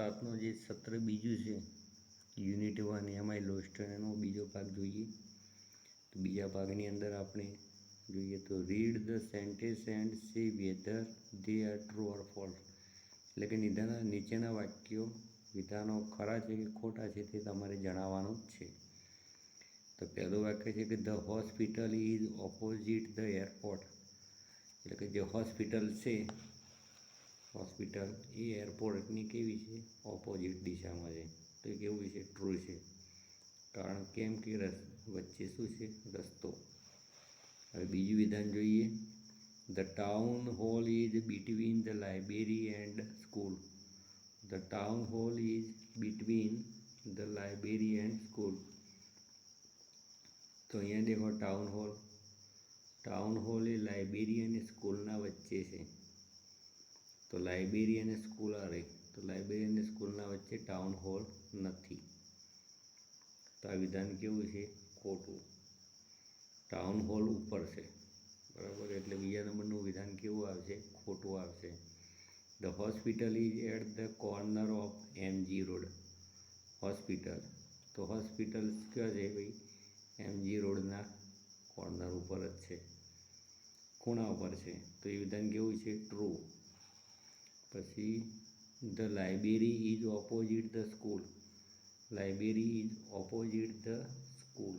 સાતનો જે સત્ર બીજું છે યુનિટ વન એમાંય લોસ્ટ એનો બીજો ભાગ જોઈએ. તો બીજા ભાગની અંદર આપણે જોઈએ તો read the sentence and see whether they are true or false એટલે કે નીધાના, નીચેના વાક્યો, વિધાનો ખરા છે કે ખોટા છે તે તમારે જણાવવાનું જ છે. તો પહેલું વાક્ય છે કે the hospital is opposite the airport એટલે કે જે હોસ્પિટલ છે હોસ્પિટલ, એ એરપોર્ટની કેવી છે? ઓપોઝિટ દિશામાં છે. તો એ કેવું છે? ટ્રુ છે. કારણ કેમ કે રસ, વચ્ચે શું છે? રસ્તો. હવે બીજું વિધાન જોઈએ. The town hall is between the library and school the town hall is between the library and school તો અહીંયા દેખો ટાઉન હોલ ટાઉન હોલ એ લાઇબ્રેરી અને સ્કૂલના વચ્ચે છે. તો લાઇબ્રેરી અને સ્કૂલ આ તો લાઇબ્રેરી અને સ્કૂલના વચ્ચે ટાઉન હોલ નથી. તો આ વિધાન કેવું છે? ખોટું. ટાઉન હોલ ઉપર છે. બરાબર? એટલે બીજા નંબરનું વિધાન કેવું આવશે? ખોટું આવશે. The hospital is at the corner of M G road hospital તો હોસ્પિટલ ક્યાં છે ભાઈ? એમજી રોડના કોર્નર ઉપર જ છે. ખૂણા ઉપર છે. તો એ વિધાન કેવું છે? ટ્રુ પછી the library is opposite the school library is opposite the school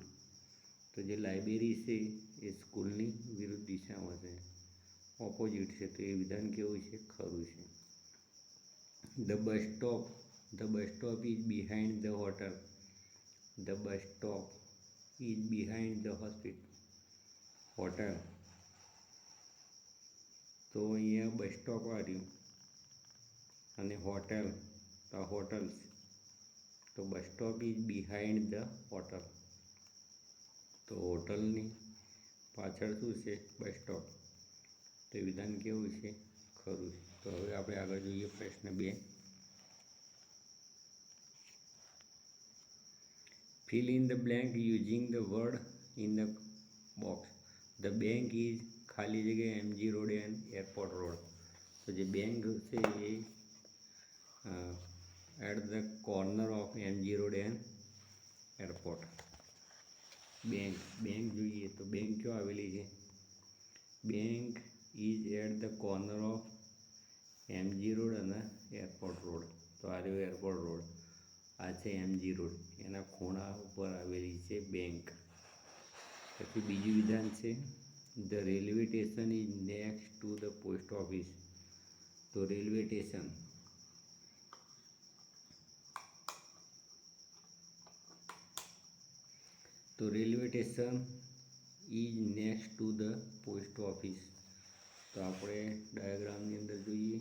તો જે લાઇબ્રેરી છે, એ સ્કૂલની વિરુદ્ધ દિશામાં છે. ઓપોઝિટ છે, તો એ વિધાન કેવું છે? ખરું છે. The bus stop the bus stop is behind the hotel the bus stop is behind the hospital hotel તો અહીંયા બસ સ્ટોપ આવ્યું અને હોટેલ, તો હોટલ્સ. હોટલ તો bus stop is behind the hotel. તો હોટલની પાછળ શું છે? Bus stop. તો વિધાન કેવું છે? ખરું છે. તો હવે આપણે આગળ જોઈએ પ્રશ્ન બે. Fill in the blank using the word in the box. The bank is ખાલી જગ્યાએ M G road and airport road તો જે બેંક છે એ at the corner of M G road and airport bank bank જોઈએ તો bank ક્યાં આવેલી છે? Bank is at the corner of M G road અને એરપોર્ટ રોડ તો આ રહ્યો એરપોર્ટ રોડ આ છે એમજી રોડ એના ખૂણા ઉપર આવેલી છે બેંક પછી બીજું વિધાન છે the railway station is next to the post office તો રેલવે સ્ટેશન તો railway station is next to the post office તો આપણે ડાયાગ્રામની અંદર જોઈએ.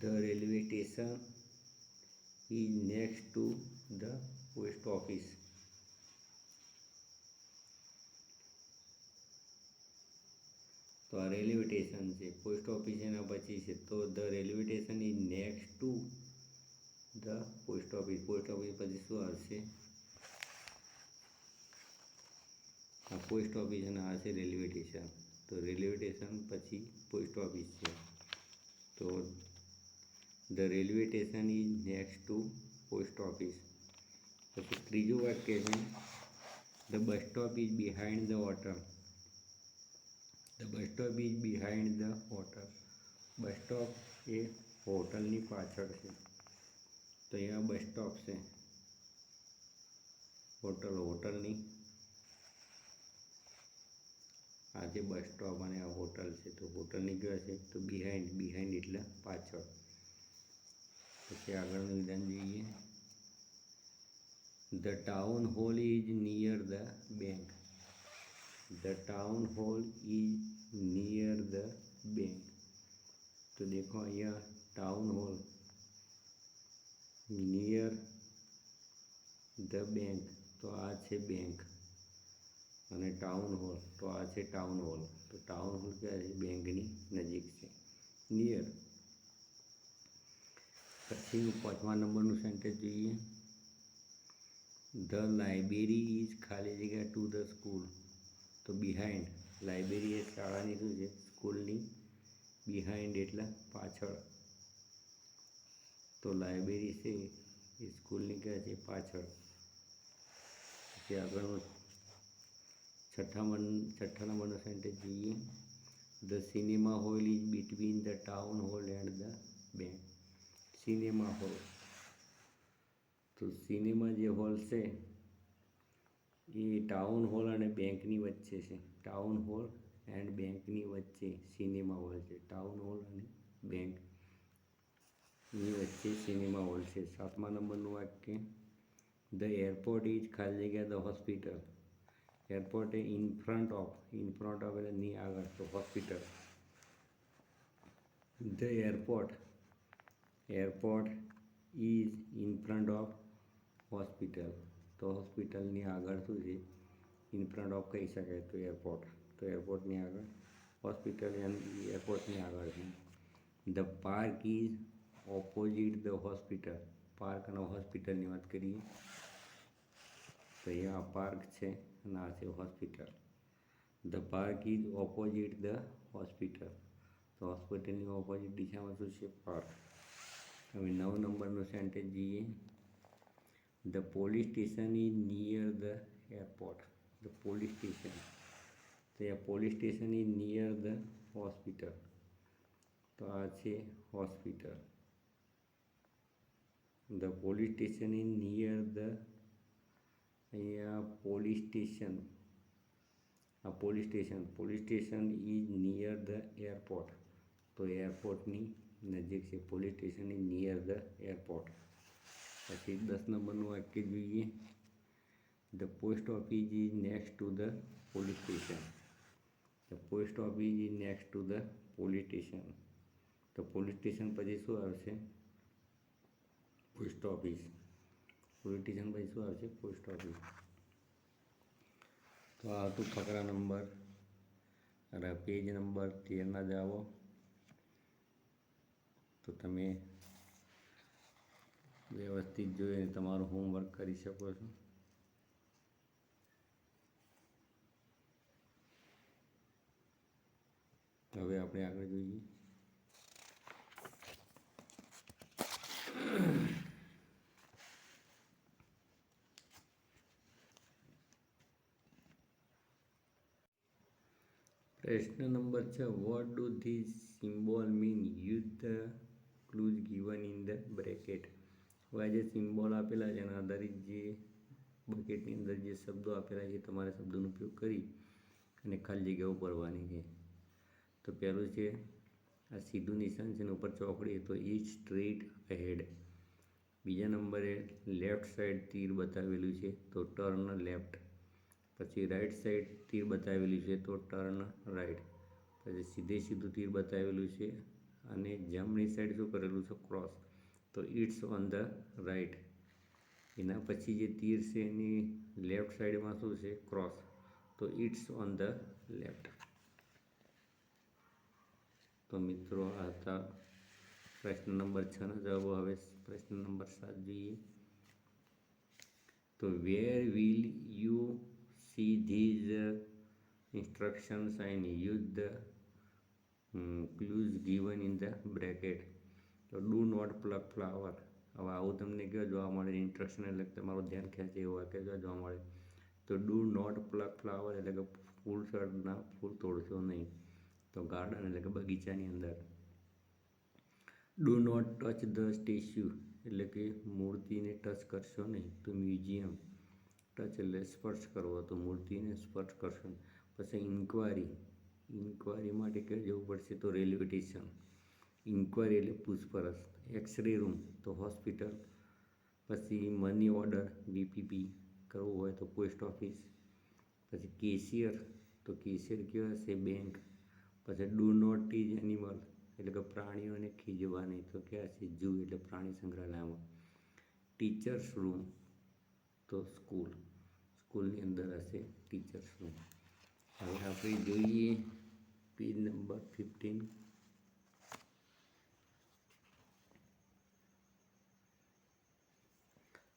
The railway station is next to the post office તો આ રેલવે સ્ટેશન છે. પોસ્ટ ઓફિસ એના પછી છે. તો the railway station is next to the post office post office પછી શું આવશે? આ પોસ્ટ ઓફિસ અને આ છે રેલવે સ્ટેશન તો રેલવે સ્ટેશન પછી પોસ્ટ ઓફિસ છે. તો the railway station is next to post office પછી ત્રીજું વાક્ય છે the bus stop is behind the hotel the bus stop is behind the water bus stop એ હોટલની પાછળ છે. તો અહીંયા બસ સ્ટોપ છે. હોટલ હોટલની આ જે બસ સ્ટોપ અને આ હોટલ છે, તો હોટલની નીકળ્યા છે, તો બિહાઇન્ડ બિહાઇન્ડ એટલે પાછળ. પછી આગળનું વિધાન જોઈએ. The town hall is near the bank the town hall is near the bank તો દેખો અહીંયા town hall near the bank તો આ છે બેંક અને ટાઉન હોલ તો આ છે ટાઉન હોલ તો ટાઉન હોલ ક્યાં છે? બેંકની નજીક છે. નિયર પછી પાંચમા નંબરનું સેન્ટેન્સ જોઈએ. ધ લાઇબ્રેરી ઇઝ ખાલી જગ્યા ટુ ધ સ્કૂલ તો બિહાઇન્ડ લાઇબ્રેરી એ શાળાની શું છે? સ્કૂલની બિહાઇન્ડ એટલે પાછળ. તો લાઇબ્રેરી છે એ સ્કૂલની ક્યાં છે? પાછળ. પછી આગળનું છઠ્ઠા મન છઠ્ઠા નંબરનો સેન્ટેન્સ જોઈએ the cinema hall is between the town hall and the bank. Cinema hall. તો સિનેમા જે હોલ છે, એ ટાઉન હોલ અને બેંકની વચ્ચે છે. ટાઉન હોલ એન્ડ બેંકની વચ્ચે સિનેમા હોલ છે. ટાઉન હોલ અને બેંકની વચ્ચે સિનેમા હોલ છે. સાતમા નંબરનું વાક્ય ધ એરપોર્ટ ઇઝ ખાલી જગ્યા the hospital airport A in front of in front of એટલે ની આગળ તો hospital the airport airport is in front of hospital તો હોસ્પિટલની આગળ શું છે ઇન ફ્રન્ટ ઓફ કહી શકાય તો એરપોર્ટ તો એરપોર્ટની આગળ હોસ્પિટલ એરપોર્ટની આગળ છે the park is opposite the hospital park અને હોસ્પિટલની વાત કરીએ તો એ આ પાર્ક છે અને આ છે hospital. The park is opposite the hospital તો હોસ્પિટલની ઓપોઝિટ દિશામાં શું છે? પાર્ક હવે નવ નંબરનું સેન્ટેન્સ જોઈએ. The police station is near the airport the police station તો એ police station is near the hospital તો આ છે hospital the police station is near the અહીંયા પોલીસ સ્ટેશન, આ police station police station is near the airport. તો એરપોર્ટની નજીક છે, police station is near the airport. પછી દસ નંબરનું વાક્ય જોઈએ. The post office is next to the police station the post office is next to the police station તો પોલીસ સ્ટેશન પછી શું આવશે? પોસ્ટ ઓફિસ પોલીસ ભાઈ શું આવશે? પોસ્ટ ઓફિસ તો આ હતું ફકરા નંબર. અને પેજ નંબર તેરના જાઓ તો તમે વ્યવસ્થિત જોઈને તમારું હોમવર્ક કરી શકો છો. હવે આપણે આગળ જોઈએ. પ્રશ્ન નંબર છ what do this symbol mean use the clues given in the bracket હવે આ જે સિમ્બોલ આપેલા છે, એના આધારિત જે બકેટની અંદર જે શબ્દો આપેલા છે તમારે શબ્દોનો ઉપયોગ કરી અને ખાલી જગ્યાઓ ઉપરવાની છે. તો પહેલું છે, આ સીધું નિશાન છે એના ઉપર ચોકડી તો એ સ્ટ્રેટ અહેડ બીજા નંબરે લેફ્ટ સાઈડ તીર બતાવેલું છે, તો ટર્ન લેફ્ટ પછી રાઈટ સાઈડ તીર બતાવેલું છે તો ટર્ન રાઈટ પછી સીધે સીધું તીર બતાવેલું છે અને જમણી સાઈડ શું કરેલું છે? ક્રોસ તો ઇટ્સ ઓન ધ રાઈટ એના પછી જે તીર છે એની લેફ્ટ સાઈડમાં શું છે? ક્રોસ તો ઇટ્સ ઓન ધ લેફ્ટ તો મિત્રો, આ હતા પ્રશ્ન નંબર છના જવાબો. હવે પ્રશ્ન નંબર સાત જોઈએ. તો where will you see these instructions and use the clues given in the bracket તો ડુ નોટ પ્લગ ફ્લાવર હવે આવું તમને કયો જોવા મળે ઇન્સ્ટ્રક્શન એટલે તમારું ધ્યાન ખેંચે એવું કે જોવા મળે તો ડુ નોટ પ્લગ ફ્લાવર એટલે કે ફૂલ છોડના ફૂલ તોડશો નહીં તો ગાર્ડન એટલે કે બગીચાની અંદર do not touch the statue એટલે કે મૂર્તિને ટચ કરશો નહીં તો મ્યુઝિયમ ટચ એટલે સ્પર્શ કરવો તો મૂર્તિને સ્પર્શ કરશો. પછી ઇન્ક્વાયરી ઇન્ક્વાયરી માટે ક્યાં જવું પડશે તો રેલવે સ્ટેશન ઇન્ક્વાયરી એટલે પૂછપરછ એક્સરે રૂમ તો હોસ્પિટલ પછી money order V P P કરવું હોય તો પોસ્ટ ઓફિસ પછી કેશિયર તો કેશિયર કહેવાય છે બેંક પછી ડુ નોટ ટીજ એનિમલ એટલે કે પ્રાણીઓને ખીજવા નહીં તો ક્યાં છે જૂ એટલે પ્રાણી સંગ્રહાલયમાં. ટીચર્સ રૂમ તો સ્કૂલ સ્કૂલની અંદર હશે ટીચર્સનું. હવે આપણે જોઈએ પેજ નંબર ફિફ્ટીન.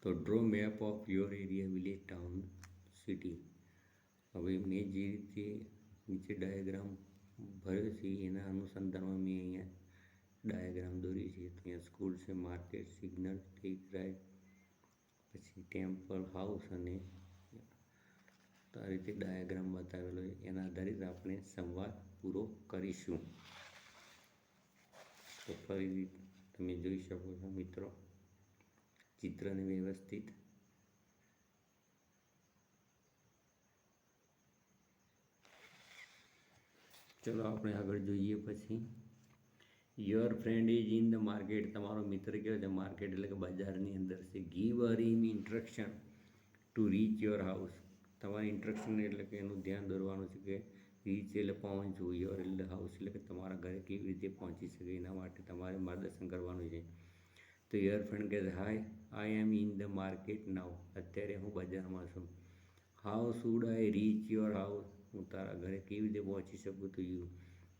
તો draw map of your area village town city. હવે મેં જે રીતે નીચે ડાયાગ્રામ ભર્યો છે, એના અનુસંધાનમાં મેં અહીંયા ડાયાગ્રામ દોરી છે. તો અહીંયા સ્કૂલ છે, માર્કેટ, સિગ્નલ, ટેક રાઈટ પછી ટેમ્પલ, હાઉસ અને તો આ રીતે ડાયાગ્રામ બતાવેલો છે. એના આધારિત આપણે સંવાદ પૂરો કરીશું. તો ફરી તમે જોઈ શકો છો મિત્રો, ચિત્રને વ્યવસ્થિત ચલો આપણે આગળ જોઈએ પછી. Your friend is in the market તમારો મિત્ર કેવો છે? માર્કેટ એટલે કે બજારની અંદર છે. Give her him instruction to reach your house તમારે ઇન્સ્ટ્રક્શન એટલે કે એનું ધ્યાન દોરવાનું છે કે રીચ એટલે પહોંચવું યોર એટલે હાઉસ એટલે કે તમારા ઘરે કેવી રીતે પહોંચી શકે, એના માટે તમારે માર્ગદર્શન કરવાનું છે. તો યોર ફ્રેન્ડ કહે hi I am in the market now અત્યારે હું બજારમાં છું. How should I reach your house હું તારા ઘરે કેવી રીતે પહોંચી શકું તો યુ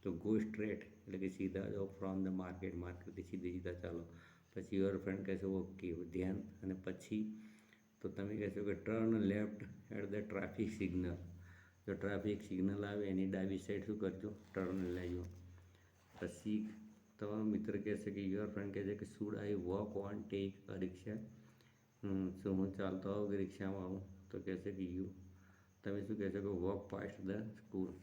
તો ગો સ્ટ્રેટ એટલે કે સીધા જાઓ ફ્રોમ ધ માર્કેટ માર્કેટથી સીધે સીધા ચાલો. પછી યોર ફ્રેન્ડ કહેશે ઓકે ધ્યાન. અને પછી તો તમે કહેશો કે turn left at the traffic signal જો ટ્રાફિક સિગ્નલ આવે, એની ડાબી સાઈડ શું કરજો? ટર્ન લેજો. પછી તમારો મિત્ર કહેશે કે યોર ફ્રેન્ડ કહેશે કે should I walk on take a rickshaw શું હું ચાલતો આવું કે રિક્ષામાં આવું? તો કહેશે કે યુ તમે શું કહેશો કે વોક પાસ્ટ ધ સ્કૂલ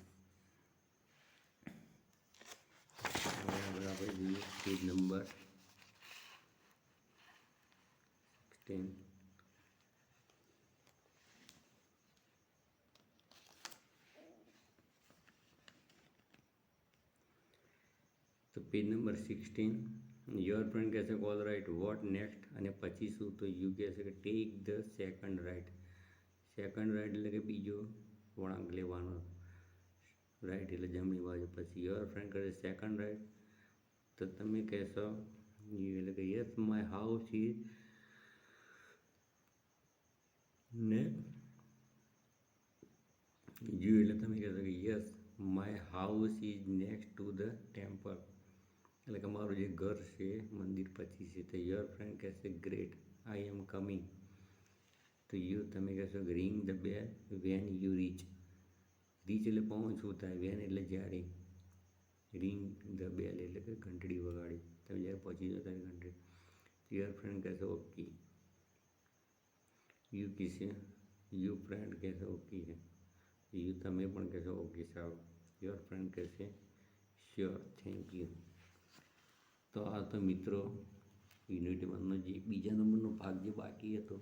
બરાબર જોઈએ page number sixteen page number sixteen your friend કહેશે ઓલ રાઇટ વોટ નેક્સ્ટ અને પછી શું? તો યુ કહેશે કે take the second right second right એટલે કે બીજો વળાંક લેવાનો. રાઈટ એટલે જમણી બાજુ. પછી યોર ફ્રેન્ડ કરે સેકન્ડ રાઈટ તો તમે કહેશો યુ એટલે કે yes my house is near you એટલે તમે કહેશો કે yes my house is next to the temple એટલે કે મારું જે ઘર છે, મંદિર પછી છે, તો યોર ફ્રેન્ડ કહેશે ગ્રેટ આઈ એમ કમિંગ તો યુ તમે કહેશો કે ring the bell when you reach reach એટલે પહોંચવું થાય? વેન એટલે જ્યારે. રિંગ ધ બેલ એટલે કે ઘંટડી વગાડી. તમે જ્યારે પહોંચી જાઓ ત્યારે ઘંટડી. યોર ફ્રેન્ડ કહેશે ઓકે યુ કહેશે યુ ફ્રેન્ડ કહેશે ઓકે છે યુ તમે પણ કહેશો ઓકે સારું યોર ફ્રેન્ડ કહેશે શ્યોર થેન્ક યુ તો આ તો મિત્રો યુનિટ વનનો જે બીજા નંબરનો ભાગ જે બાકી હતો,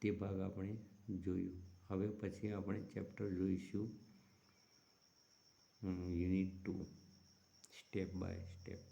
તે ભાગ આપણે જોયું. હવે પછી આપણે ચેપ્ટર જોઈશું unit two, step by step.